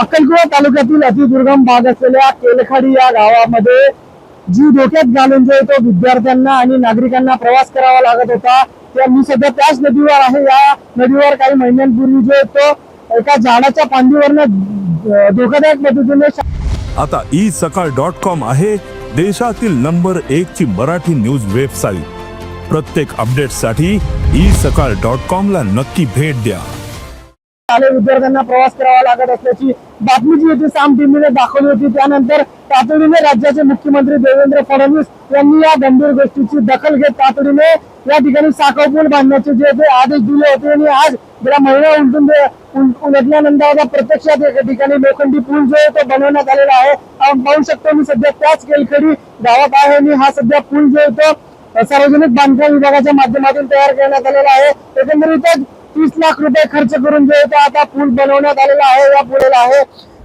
अक्कलकुवा तालुक्यातील अतिदुर्गम भाग असलेल्या केलखाडी या गावामध्ये जीव धोक्यात घालून जो तो विद्यार्थ्यांना आणि नागरिकांना प्रवास करावा लागत होता त्या मी सध्या त्याच नदीवर आहे. या नदीवर काही महिन्यांपूर्वी जो तो एका झाडाच्या पांदीवरनं धोकादायक पद्धतीने आता ई सकाळ डॉट कॉम आहे देशातील नंबर एक ची मराठी न्यूज वेबसाईट. प्रत्येक अपडेटसाठी ई सकाळ डॉट कॉम ला नक्की भेट द्या. शालेय विद्यार्थ्यांना प्रवास करावा लागत असल्याची बातमी जी होती साम टीमीने दाखवली होती. त्यानंतर तातडीने राज्याचे मुख्यमंत्री देवेंद्र फडणवीस यांनी या गंभीर गोष्टीची दखल घेत तातडीने या ठिकाणी साखर पूल बांधण्याचे जे होते आदेश दिले होते आणि आज गेल्या महिना उलटून उलटल्यानंतर आता प्रत्यक्षात एका ठिकाणी लोखंडी पूल जो आहे तो बनवण्यात आलेला आहे. आपण पाहू शकतो मी सध्या त्याच केलखडी गावात आहे आणि हा सध्या पूल जो आहे तो सार्वजनिक बांधकाम विभागाच्या माध्यमातून तयार करण्यात आलेला आहे. एकंदरीतच तीस लाख रुपये खर्च करून जे आहे तो आता पूल बनवण्यात आलेला आहे या पुढेला आहे.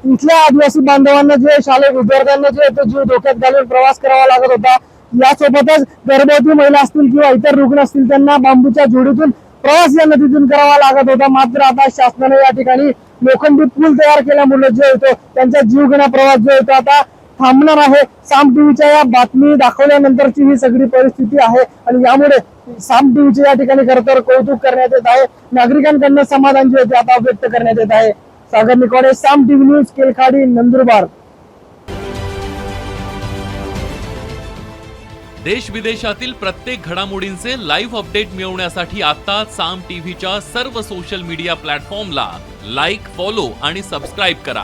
इथल्या आदिवासी बांधवांना जे शालेय विद्यार्थ्यांना जे आहे तो जीव धोक्यात घालून प्रवास करावा लागत होता यासोबतच गर्भवती महिला असतील किंवा इतर रुग्ण असतील त्यांना बांबूच्या जोडीतून प्रवास या नदीतून करावा लागत होता. मात्र आता शासनाने या ठिकाणी लोखंडी पूल तयार केल्यामुळे जे होतो त्यांचा जीवघेणा प्रवास जो होतो आता थांबणार आहे. साम टीव्हीच्या या बातमी दाखवल्यानंतरची ही सगळी परिस्थिती आहे. आणि यामुळे साम टीव्हीचे या ठिकाणी खरं तर कौतुक करण्यात येत आहे. नागरिकांकडनं समाधान जे होते आता व्यक्त करण्यात येत आहे. Sagar Nikode Saam TV news Kelkhadi Nandurbar. देश विदेशातील प्रत्येक घडामोडींचे लाईव्ह अपडेट मिळवण्यासाठी आता साम टीव्हीच्या सर्व सोशल मीडिया प्लॅटफॉर्मला लाईक फॉलो आणि सबस्क्राईब करा.